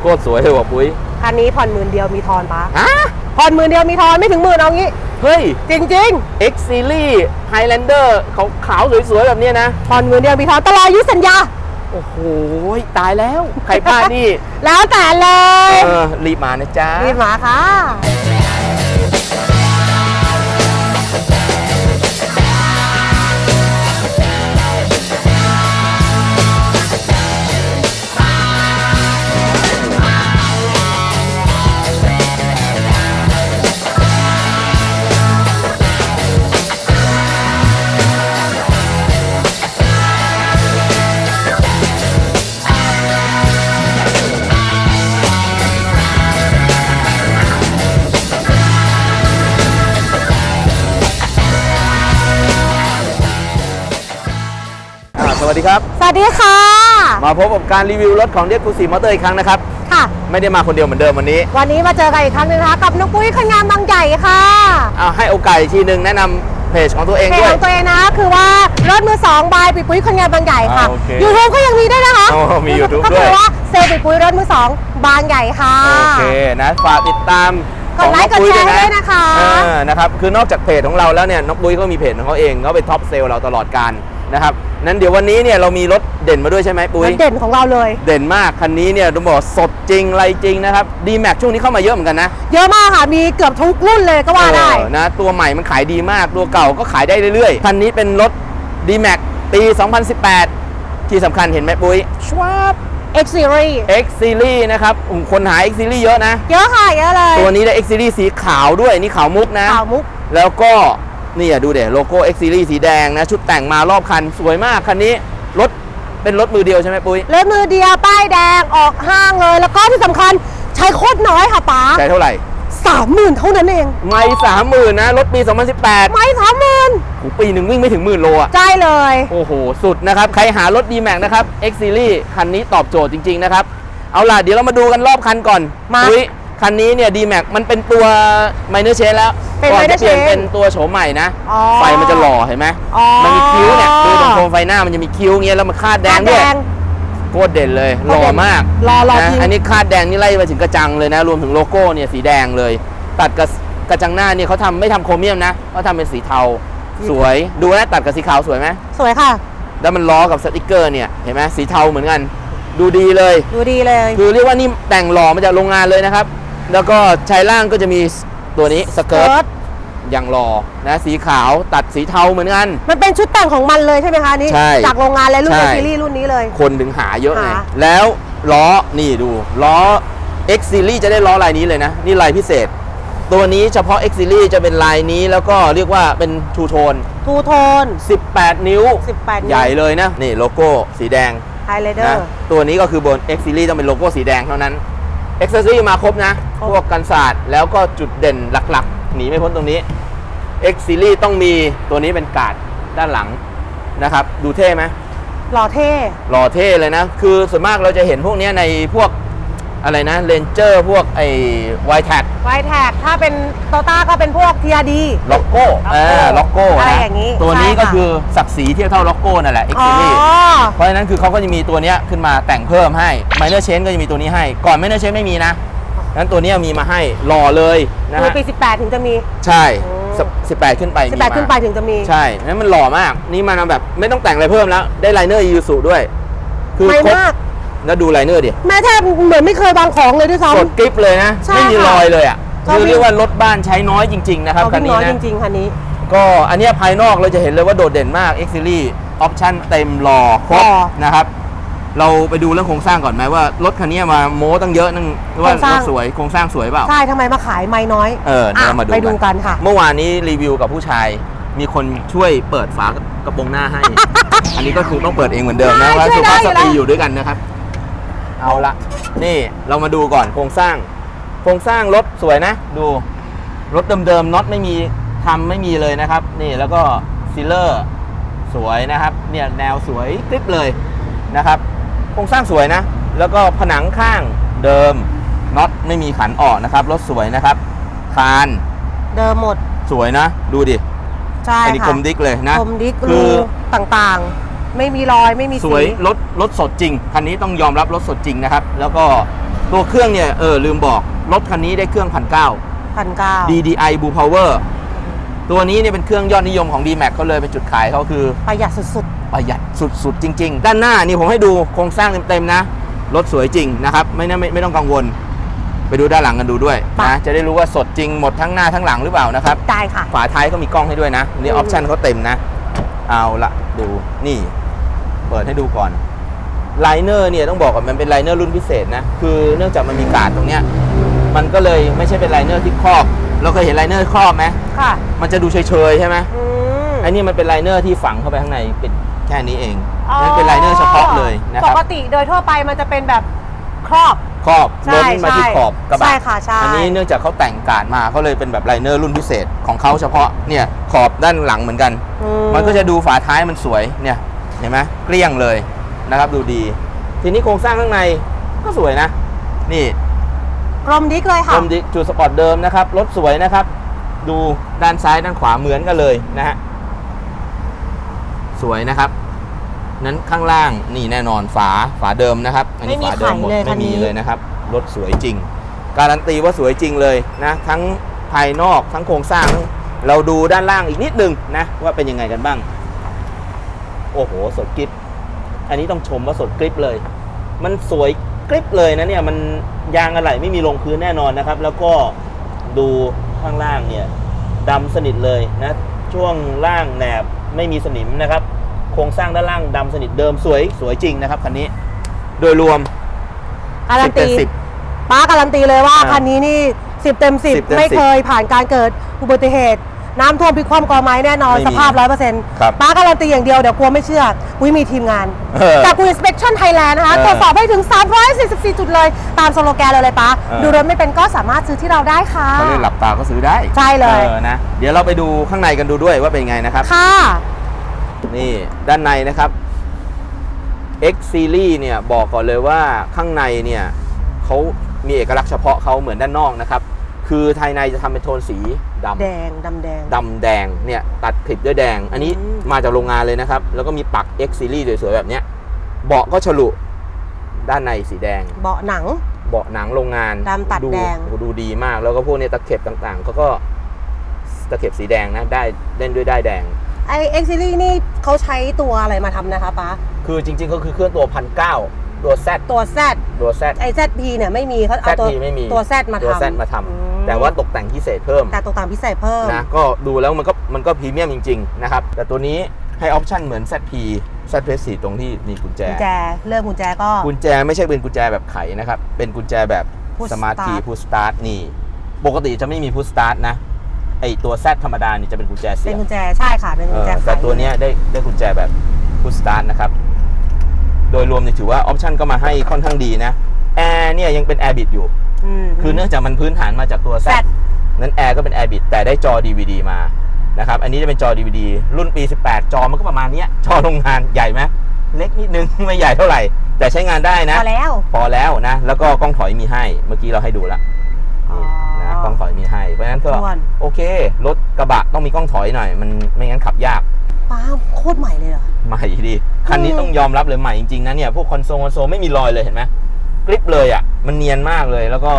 โคตรสวยเลยว่ะปุ้ยคันนี้ผ่อนหมื่นเดียวมีทอนปะฮะผ่อนหมื่นเดียวมีทอนไม่ถึงหมื่นเอางี้ เฮ้ย จริง X Series Highlander เขาขาวสวยๆ แบบเนี้ยนะๆผ่อนหมื่นเดียวมีทอนตลอดอายุสัญญา โอ้โห ตายแล้ว ใครพลาดนี่ แล้วแต่เลย เออ รีบมานะจ๊ะ รีบมาค่ะ ดีครับ สวัสดีค่ะ มาพบกับการรีวิวรถของเดียกูสีมอเตอร์อีกครั้งนะครับ ค่ะ ไม่ได้มาคนเดียวเหมือนเดิมวันนี้ วันนี้มาเจอกันอีกครั้งหนึงนะคะกับนุกปุ้ยคนงานบางใหญ่ค่ะเอาให้โอกาสอีกทีหนึ่งแนะนำเพจของตัวเองเพจด้วยของตัวเองนะคือว่ารถมือสองบายปุ้ยปุ้ยคนงานบางใหญ่ค่ะ อ่าโอเคยูทูบก็ยังมีด้วยนะคะ โอ้มี YouTube ก็ด้คืวย อว่าเซลล์ปุ้ยปุ้ยรถมือสองบางใหญ่ค่ะ โอเคนะฝากติดตามกดไลค์ของน้องปุ้ยกดแชร์ด้วยนะคะ เออนะครับ คือนอกจากเพจของเราแล้วเนี่ยน้องปุ้ยก็มีเพจของเขาเองเขาเป็นท็อปเซลล์เราตลอดการ นะครับนั้นเดี๋ยววันนี้เนี่ยเรามีรถเด่นมาด้วยใช่ไหมปุ้รยถเด่นของเราเลย เด่นมากคันนี้เนี่ยต้องบอกสดจริงไรจริงนะครับดีแม็กช่วงนี้เข้ามาเยอะเหมือนกันนะ เยอะมากค่ะ มีเกือบทุกรุ่นเลยก็ว่าได้เออนะตัวใหม่มันขายดีมากตัวเก่าก็ขายได้เรื่อยๆคันนี้เป็นรถ d m a x ปี 2018 ที่สำคัญเห็นไหมปุ้ยชวาบ X Series X Series นะครับอืมคนหา X Series เยอะนะ เยอะค่ะ เยอะเลย ตัวนี้ได้ X Series สีขาวด้วย นี่ขาวมุกนะ ขาวมุก แล้วก็ นี่อะดูเดี๋โลโก้ X Series สีแดงนะ ชุดแต่งมารอบคันสวยมาก คันนี้ รถเป็นรถมือเดียวใช่ไหมปุ้ยเล่มมือเดียวป้ายแดงออกห้างเลย แล้วก็ที่สำคัญใช้โคตรน้อยค่ะป๋าใช้เท่าไหร่สามหมื่นเท่านั้นเอง ไม่สามหมื่นนะ รถปี 2018ไม่สามหมื่นโอ้โหปีหนึ่งวิ่งไม่ถึงหมื่นโลอะ ใช่เลย โอ้โห สุดนะครับ ใครหารถ d m a x นะครับ X Series คันนี้ตอบโจทย์จริง ๆ นะครับ เอาล่ะ เดี๋ยวเรามาดูกันรอบคันก่อนมาอุ๊ย คันนี้เนี่ย d m a x มันเป็นตัว minor change แล้วเป็น ก่อน minor จะเปลี่ยน change เป็นตัวโฉมใหม่นะ อ๋อไฟมันจะหล่อเห็นไหมอ๋อ มันมีคิ้วเนี่ยคือตรงโคมไฟหน้ามันจะมีคิ้วเงี้ยแล้วมันคาดแดงด้วย โคตรเด่นเลยหล่อมากรอรอนะจริงอันนี้คาดแดงนี่ไล่ไปถึงกระจังเลยนะ รวมถึงโลโก้เนี่ยสีแดงเลย ตัดกับกระจังหน้าเนี่ยเขาทำไม่ทำโครเมียมนะเขาทำเป็นสีเทาสวยดูนะตัดกับสีขาวสวยไหมสวยค่ะ แล้วมันล้อกับสติกเกอร์เนี่ยเห็นไหมสีเทาเหมือนกัน ดูดีเลย ดูดีเลย คือเรียกว่านี่แต่งหล่อมาจากโรงงานเลยนะครับ แล้วก็ชายล่างก็จะมีตัวนี้สเกิร์ตอย่างหล่อนะสีขาวตัดสีเทาเหมือนกัน มันเป็นชุดแต่งของมันเลยใช่ไหมคะนี่ใช่จากโรงงานและรุ่นใช่ในซีรีส์รุ่นนี้เลย คนถึงหาเยอะไงหาแล้วล้อนี่ดูล้อ X Series จะได้ล้อลายนี้เลยนะ นี่ลายพิเศษ ตัวนี้เฉพาะ X Series จะเป็นลายนี้แล้วก็เรียกว่าเป็นทูโทนทูโทน 18 นิ้ว 18 ใหญ่เลยนะ นี่โลโก้สีแดงไฮไลเดอนะร์ตัวนี้ก็คือบน X Series ต้องเป็นโลโก้สีแดงเท่านั้น X Series มาครบนะครบพวกกันศาสตร์แล้วก็จุดเด่นหลักๆ หนีไม่พ้นตรงนี้ X Series ต้องมีตัวนี้เป็นการ์ดด้านหลังนะครับ ดูเท่ไหมหล่อเท่หล่อเท่เลยนะ คือส่วนมากเราจะเห็นพวกเนี้ยในพวก อะไรนะเ n นเจอร์พวกไอ้ไวแท็กไวแท็กถ้าเป็นโตต้าก็เป็นพวก TRD ล็อกโก้เออล็อกโก้อะไรนะอย่างนี้ตัวนี้ใช่ก็ค่ะคือศักดิ์ศรีเทียบเท่าล็อกโก้นั่นแหละ X อ๋อ Series เพราะฉะนั้นคือเขาก็จะมีตัวเนี้ยขึ้นมาแต่งเพิ่มให้ Minor Change ก็จะมีตัวนี้ให้ ก่อน Minor Change ไม่มีนะนั้นตัวเนี้ยมีมาให้หล่อเลยนะคือฮะปี18 ถึงจะมี ใช่โอ้สิบสิบแปดขึ้นไปมีมา18ขึ้นไปถึงจะมี ใช่นั้นมันหล่อมาก นี่มันแบบไม่ต้องแต่งอะไรเพิ่มแล้ว ได้ไลเนอร์ยูสุด้วย คือไม่ครบมาก แล้วดูไลเนอร์ดิแม้แทบเหมือนไม่เคยวางของเลยด้วยสดซ้ำกริปเลยนะ ใช่ไม่มีค่ะรอยเลยอะชอบคือวิ่ง เรียกว่ารถบ้านใช้น้อยจริง ๆ นะครับเขาคันวิ่งนี้น้อยนะจริงๆคันนี้ ก็อันเนี้ยภายนอกเราจะเห็นเลยว่าโดดเด่นมาก X Series ออปชั่นเต็มหล่อครบหล่อนะครับ เราไปดูเรื่องโครงสร้างก่อนไหมว่า รถคันนี้มาโม้ตั้งเยอะนึงว่าโครงสร้าง รถสวยโครงสร้างสวยเปล่า ใช่ทำไมมาขายไม่น้อยเออเดี๋ยวเรามาดูไปดูกันค่ะ เมื่อวานนี้รีวิวกับผู้ชาย มีคนช่วยเปิดฝากระโปรงหน้าให้ อันนี้ก็คือต้องเปิดเองเหมือนเดิมนะได้เพราะช่สุวยได้ภาพสตรีอยู่แล้ว อยู่ด้วยกันนะครับ เอาละนี่เรามาดูก่อนโครงสร้าง โครงสร้างรถสวยนะ ดูรถเดิมๆน็อตไม่มีทำไม่มีเลยนะครับ นี่แล้วก็ซีเลอร์สวยนะครับ เนี่ยแนวสวยกริบเลยนะครับ โครงสร้างสวยนะ แล้วก็ผนังข้างเดิมน็อตไม่มีขันออกนะครับรถสวยนะครับ คานเดิมหมดสวยนะ ดูดิใช่อันนี้ค่ะคมดิกเลยนะคมดิกคืรูอต่างๆ ไม่มีรอยไม่มีสสีวยรถรถสดจริง คันนี้ต้องยอมรับรถสดจริงนะครับ แล้วก็ตัวเครื่องเนี่ยเออลืมบอก รถคันนี้ได้เครื่องพันเก้าพันเก้า DDI Blue Power ตัวนี้เนี่ยเป็นเครื่องยอดนิยมของ D-Max เขาเลยเป็นจุดขายเขาคือประหยัดสุดประหยัดสุดๆ จริง ๆ ด้านหน้านี่ผมให้ดูโครงสร้างเต็มๆนะ รถสวยจริงนะครับ ไม่น่าไม่ไม่ต้องกังวล ไปดูด้านหลังกันดูด้วยนะจะได้รู้ว่าสดจริงหมดทั้งหน้าทั้งหลังหรือเปล่านะครับๆได้ค่ะ ฝาท้ายก็มีกล้องให้ด้วยนะ นี่ออือมปชันเขาเต็มนะ เอาละดูนี่ เปิดให้ดูก่อนไลเนอร์เนี่ยต้องบอกก่อนมันเป็นไลเนอร์รุ่นพิเศษนะ คือเนื่องจากมันมีการ์ดตรงเนี้ยมันก็เลยไม่ใช่เป็นไลเนอร์ที่ครอบ เราเคยเห็นไลเนอร์ครอบไหมค่ะ มันจะดูเฉยๆใช่ไหมอืมไอ้นี่มันเป็นไลเนอร์ที่ฝังเข้าไปข้างในเป็นแค่นี้เองนั่นเป็นไลเนอร์เฉพาะเลยนะคปรับกติโดยทั่วไปมันจะเป็นแบบครอบครอบใช่ล้นมาที่ใช่ขอบกระบะใช่ค่ะใช่ อันี้เนื่องจากเขาแต่งการ์ดมาเขาเลยเป็นแบบไลเนอร์รุ่นพิเศษของเขาเฉพาะเนี่ยขอบด้านหลังเหมือนกัน อืมันก็จะดูฝาท้ายมันสวยเนี่ย เห็นไหมเกลี้ยงเลยนะครับ ดูดี ทีนี้โครงสร้างข้างในก็สวยนะ นี่กลมดิกเลยค่ะเดิมดิจูดสปอร์ตเดิมนะครับ รถสวยนะครับ ดูด้านซ้ายด้านขวาเหมือนกันเลยนะฮะสวยนะครับ นั้นข้างล่างนี่แน่นอนฝาฝาเดิมนะครับ อันนี้ไม่มีฝาเดิมหมดไขเลยคัไม่นนี้มีเลยนะครับ รถสวยจริง การันตีว่าสวยจริงเลยนะ ทั้งภายนอกทั้งโครงสร้างทั้งเราดูด้านล่างอีกนิดนึงนะว่าเป็นยังไงกันบ้าง โอ้โห สดกริบอันนี้ต้องชมว่าสดกริบเลย มันสวยกริบเลยนะเนี่ยมันยางอะไหล่ไม่มีลงพื้นแน่นอนนะครับ แล้วก็ดูข้างล่างเนี่ยดำสนิทเลยนะช่วงล่างแหนบไม่มีสนิมนะครับ โครงสร้างด้านล่างดำสนิทเดิมสวยสวยจริงนะครับคันนี้ โดยรวมการัน10เต็ตีมสิบ ป้าการันตีเลยว่าอ่าคันนี้นี่สิบเต็มสิบ10เต็มไม่10 เคยผ่านการเกิดอุบัติเหตุ น้ำท่วมพลิกคว่ำกอไม้แน่นอน ไม่มีสภาพร้อยเปอร์เซ็นต์ครับป้าการันตีอย่างเดียวเดี๋ยวกลัวไม่เชื่อปุ้ยมีทีมงาน เออจากกุ inspection Thailand นะคะเออตรวจสอบให้ถึง 344 จุดเลย ตามสโลแกนเลยเลยป้าเออ ดูรถไม่เป็นก็สามารถซื้อที่เราได้ค่ะ เขาเลยหลับตาก็ซื้อได้ใช่เลย ออนะ เดี๋ยวเราไปดูข้างในกันดูด้วยว่าเป็นไงนะครับ ค่ะ นี่ด้านในนะครับ X Series เนี่ยบอกก่อนเลยว่าข้างในเนี่ยเขามีเอกลักษณ์เฉพาะเขาเหมือนด้านนอกนะครับ คือภายในจะทำเป็นโทนสี ดำแดงดำแดง ดำแดงเนี่ยตัดคลิปด้วยแดง อันนี้อืม มาจากโรงงานเลยนะครับ แล้วก็มีปัก X Series สวยๆแบบเนี้ยเบาะก็ฉลุด้านในสีแดง เบาะหนัง เบาะหนังโรงงานดำตัดแดง โอ้โหดูดีมาก แล้วก็พวกเนี้ตะเข็บต่างๆเขาก็ตะเข็บสีแดงนะได้เล่นด้วยได้ายแดง ไอเอ็กซิลี่นี่เขาใช้ตัวอะไรมาทำนะคะป้าคือจริงๆก็คือเครื่องตัวพันเก้าตัว Z ตัว Z ตัว Z ไอ ZP เนี่ยไม่มีเขาเอาตัว ZP ไม่มีตัว Z มาตัวทำ Z มาทำ อืม แต่ว่าตกแต่งพิเศษเพิ่มแต่ตัวต่างพิเศษเพิ่มนะก็ดูแล้วมันก็มันก็พรีเมียมจริงๆนะครับแต่ตัวนี้ให้ออปชั่นเหมือน ZP Z p 4ตรงที่มีกุญแจกุญแจเลือกกุญแจก็กุญแจไม่ใช่เป็นกุญแจแบบไขนะครับ เป็นกุญแจแบบ Push สมาร์ทคี start พุ s สตาร์ทนี่ ปกติจะไม่มีพุ s สตาร์ทนะไอตัว Z ธรรมดานี่จะเป็นกุญแจเสีเป็ยนบกุญแจใช่ค่ะเป็นเอกุญอแจไขแต่ตัวเนี้ยได้ได้กุญแจแบบพุ s สตาร์ทนะครับ โดยรวมเนี่ยถือว่าออปชั่นก็มาให้ค่อนข้างดีนะแอร์เนี่ยยังเป็นแอร์บิดอยู่ม คือเนื่องจากมันพื้นฐานมาจากตัว Z Z นั้นแอร์ก็เป็นแอร์บิดแต่ได้จอ DVD มานะครับ อันนี้จะเป็นจอ DVD รุ่นปี 18 จอมันก็ประมาณเนี้ยจอโรงงานใหญ่ไหมเล็กนิดนึง ไม่ใหญ่เท่าไหร่ แต่ใช้งานได้นะพอแล้ว พอแล้วนะ แล้วก็กล้องถอยมีให้ เมื่อกี้เราให้ดูละอ๋อ นี่นะกล้องถอยมีให้ เพราะฉะนั้นก็ครบถ้วนโอเค รถกระบะต้องมีกล้องถอยหน่อย มันไม่งั้นขับยาก ป้าโคตรใหม่เลยเหรอ ใหม่ดีคันนี้อืมต้องยอมรับเลยใหม่จริงๆนะเนี่ย พวกคอนโซลคอนโซลไม่มีรอยเลยเห็นไหมก ริปเลยอะ มันเนียนมากเลย แล้วก็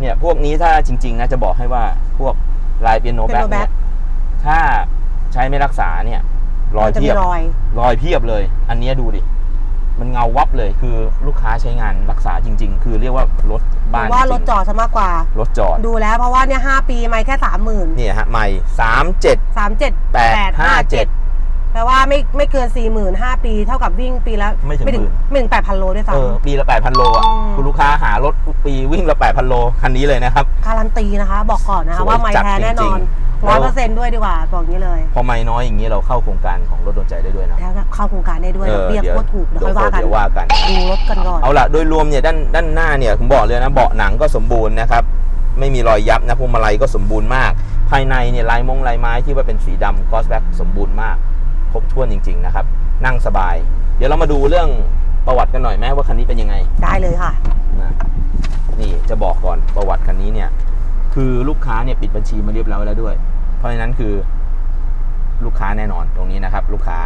เนี่ย พวกนี้ถ้าจริง ๆ นะจะบอกให้ว่าพวกลายเปียโนเป็นแบ็โนคแบ็เนี่คยถ้าใช้ไม่รักษาเนี่ย รอยมันจะเพีมียบรอยรอยเพียบเลย อันเนี้ยดูดิ มันเงาวับเลย คือลูกค้าใช้งานรักษาจริง ๆ คือเรียกว่ารถบ้านว่ารถจจริงอดซะมากกว่าๆรถจอด ดูแล้วเพราะว่าเนี่ยห้าปีไม่แค่สามหมื่นเนี่ยฮะใหม่สามเจ็ดสามเจ็ดแปดห้าเจ็ด แปลว่าไม่ไม่เกินสี่หมื่นห้าปี เท่ากับวิ่งปีละไม่ถึงไม่ถึงหมื่นไม่ถึงแปดพันโลด้วยเออซ้ำปีละแปดพันโลอะ อืมคุณลูกค้าหารถทุกปีวิ่งละแปดพันโล คันนี้เลยนะครับการันตีนะคะ บอกก่อนนะสคะวยว่าไม่จัดแท้แน่นอนจริงๆ ร้อยเปอร์เซ็นต์ด้วยดีกว่า บอกอย่างนี้เลย พอไม่น้อยอย่างนี้เราเข้าโครงการของรถโดนใจได้ด้วยนะแล้วเข้าโครงการได้ด้วยดอกเบี้ยโคตรถูกเดี๋ยวค่อยว่ากันเดี๋ยวว่ากัน ดูรถกันก่อนเอาละโดยรวมเนี่ยด้านด้านหน้าเนี่ยผมบอกเลยนะเบาะหนังก็สมบูรณ์นะครับ ไม่มีรอยยับนะพวงมาลัยก็สมบูรณ์มาก ภายในเนี่ยลายมงลายไม้ที่ว่าเป็นสีดำกอสแบ็กสมบูรณ์มาก ครบถ้วนจริง ๆ นะครับ นั่งสบาย เดี๋ยวเรามาดูเรื่องประวัติกันหน่อยไหมว่าคันนี้เป็นยังไงได้เลยค่ะนะนี่จะบอกก่อนประวัติคันนี้เนี่ย คือลูกค้าเนี่ยปิดบัญชีมาเรียบร้อยแล้วด้วย เพราะฉะนั้นคือลูกค้าแน่นอนตรงนี้นะครับ ลูกค้า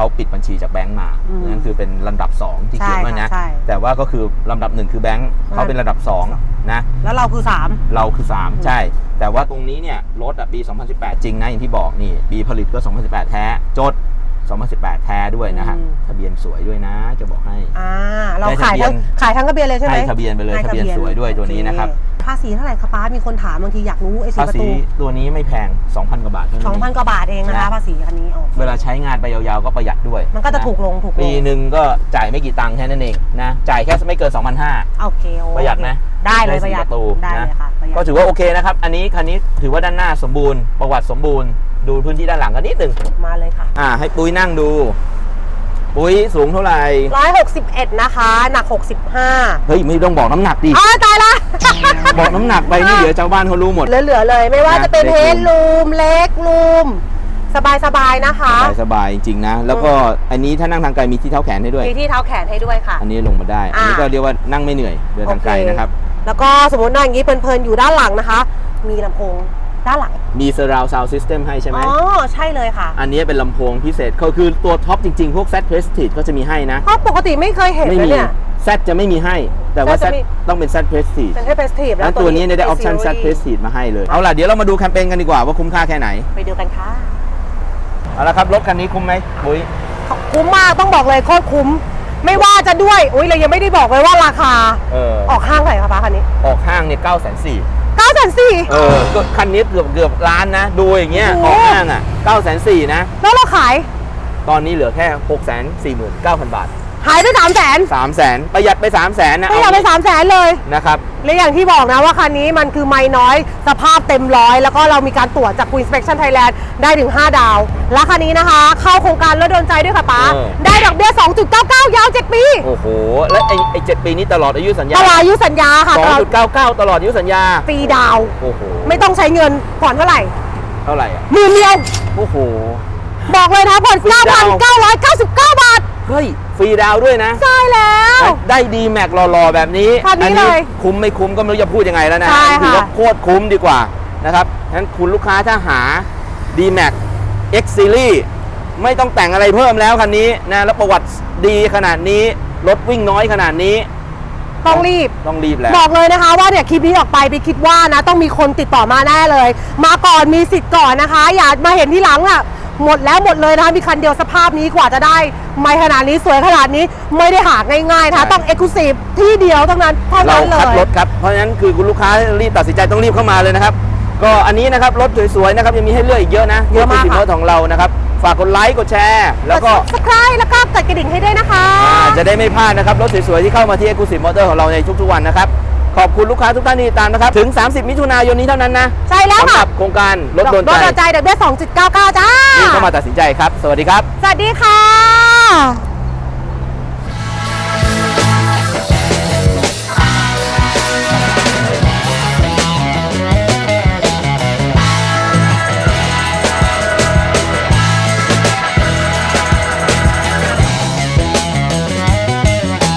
เขาเขาปิดบัญชีจากแบงก์มาอืมนั่นคือเป็นลำดับ 2 ที่เขียนไว้นะ ใช่ค่ะใช่แต่ว่าก็คือลำดับหนึ่งคือแบงก์เขาเป็นระดับ 2 นะ แล้วเราคือ3เราคือ3ใช่ แต่ว่าตรงนี้เนี่ยรถอะปี 2018 จริงนะ อย่างที่บอกนี่ปีผลิตก็ 2018 แท้ จด 2018 แท้ด้วยนะฮะอืมทะเบียนสวยด้วยนะจะบอกให้ อ่าเราได้ขายทะเบียทั้นงขายทั้งกระเบียนเลยใช่ไหม ให้ทะเบียนไปเลยให้ทะเบียนสวยด้วยตัวนี้นะครับ โอเภาษีเท่าไหร่คะป้ามีคนถามบางทีอยากรู้ไอ้สีภาประษีตูตัวนี้ไม่แพง 2,000 กว่าบาทเท่านั้นสองพันเองกว่าบาทเองนะคะ นะ ภาษีคันนี้โอเคเวลาใช้งานไปยาวๆก็ประหยัดด้วยมันก็จะถูกลงถูกลงปีหนึ่งก็จ่ายไม่กี่ตังค์แค่นั้นเองนะ จ่ายแค่ไม่เกิน 2,500 โอเคโอเคประหยัดไหมได้เลยได้ประหยัดสี่ประตูได้นะเลยค่ะประหยัดก็ถือว่าโอเคนะครับ อันนี้คันนี้ถือว่าด้านหน้าสมบูรณ์ ประวัติสมบูรณ์ ดูพื้นที่ด้านหลังกันนิดหนึ่งมาเลยค่ะ อ่า ให้ปุ้ยนั่งดู ปุ้ยสูงเท่าไหร่161 นะคะ หนัก 65เฮ้ยไม่ต้องบอกน้ำหนักดิอ้าวตายละ บอกน้ำหนักไปนี่เดี๋ยวชาวบ้านเขารู้หมด เหลือๆเลย ไม่ว่านะจะเป็นเล็เฮกดรูม เล็กรูม สบายๆนะคะ สบายสบายจริงๆนะ แล้วก็อันนี้ถ้านั่งทางไกลมีที่เท้าแขนให้ด้วย มีที่เท้าแขนให้ด้วยค่ะ อันนี้ลงมาได้ อันนี้อ่าก็เรียกว่านั่งไม่เหนื่อยเดินทางไกลโอเคนะครับ แล้วก็สมมตินั่งอย่างนี้เพลินๆอยู่ด้านหลังนะคะ มีลำโพง ด้านหลัง มี surround sound system ให้ใช่ไหมอ๋อ ใช่เลยค่ะ อันนี้เป็นลำโพงพิเศษก็คือตัวท็อปจริง ๆ พวก Z Prestige ก็จะมีให้นะเพราะปกติไม่เคยเห็นไม่นะมี เนี่ย Z จะไม่มีให้ แต่ว่า Z Z จะมี ต้องเป็น Z Prestige เป็นแค่เฟสทีฟแล้แล้ววตัวนี้เนี่ยได้ออปชั่น Z Series Prestige มาให้เลย เอาล่ะเดี๋ยวเรามาดูแคมเปญกันดีกว่าว่าคุ้มค่าแค่ไหน ไปดูกันค่ะเอาละครับรถคันนี้คุ้มไหมบุ้ย คุ้มมากต้องบอกเลยโคตรคุ้ม ไม่ว่าจะด้วย อุ้ยเรายังไม่ได้บอกเลยว่าราคา เออออกห้างเท่าไหร่คะป้าคันนี้ ออกห้างเนี่ย9 4 0 0 0 เก้าแสนสี่เออก็คันนี้เกือบเกือบล้านนะ ดูอย่างเงี้ยโอ้อโหอกห้างอะ9 4 0 0 0นะ แล้วเราขาย ตอนนี้เหลือแค่6 4 9 0 0 0บาท หายไปสามแสน3 0 0 0 0 0ประหยัดไป3 0 0 0 0 0นะไม่อยากไปสามแสนเลยนะครับ และอย่างที่บอกนะว่าคันนี้มันคือไม่น้อย สภาพเต็มร้อย แล้วก็เรามีการตรวจจาก Queen Inspection Thailand ได้ถึง 5 ดาว และคันนี้นะคะ เข้าโครงการรถโดนใจด้วยค่ะป๊าเออ ได้ดอกเบี้ย 2.99 ยาว 7 ปีโอ้โห แล้วไอ้ไอ้เจ็ดปีนี้ตลอดอายุสัญญาตลอดอายุสัญญาค่ะตลอด2.99ตลอดอายุสัญญา ฟรีดาว โอ้โหไม่ต้องใช้เงินผ่อนเท่าไหร่เท่าไหร่อะ หมื่นเดียว โอ้โห บอกเลยนะผ่อนฟรีดาว9,999 บาท เฮ้ย ฟรีดาวด้วยนะ ใช่แล้ว ได้ดีแม็กหล่อๆ แบบนี้คันนี้เลยคุ้มไม่คุ้มก็ไม่รู้จะพูดยังไงแล้วนะใช่ค่ะถือว่าโคตรคุ้มดีกว่านะครับงั้นคุณลูกค้าถ้าหา d m a x X Series ไม่ต้องแต่งอะไรเพิ่มแล้วคันนี้นะแล้วประวัติดีขนาดนี้รถวิ่งน้อยขนาดนี้ต้องรีบ ต้องรีบแล้ว บอกเลยนะคะว่าเนี่ยคลิปนี้ออกไปไปคิดว่านะ ต้องมีคนติดต่อมาแน่เลย มาก่อนมีสิทธิ์ก่อนนะคะ อย่ามาเห็นที่หลังอะ หมดแล้วหมดเลยนะคะมีคันเดียวสภาพนี้กว่าจะได้ ไม่ขนาดนี้สวยขนาดนี้ไม่ได้หาง่ายๆนะคะใช่ ต้องเอ็กซ์คลูซีฟที่เดียวเท่านั้นเท่าเรานั้นเลคัดย รถครับ เพราะฉะนั้นคือคุณลูกค้ารีบตัดสินใจต้องรีบเข้ามาเลยนะครับ ก็อันนี้นะครับรถสวยๆนะครับยังมีให้เลือกอีกเยอะนะเยอะมากที่ค่ะรถของเรานะครับ ฝากกดไลค์กดแชร์ แล้วก็สครายแล้วก็กดกระดิ่งให้ด้วยนะคะ อ่าจะได้ไม่พลาดนะครับรถสวยๆที่เข้ามาที่ Exclusive Motor ของเราในทุกๆวันนะครับ ขอบคุณลูกค้าทุกท่านที่ติดตามนะครับ ถึง 30 มิถุนายนนี้เท่านั้นนะใช่แล้วสำหค่ะรับโครงการรถโดนรถใจโดนใจเดอกเบี้ย2.99จ้านี่เข้ามาตัดสินใจครับ สวัสดีครับ สวัสดีค่ะ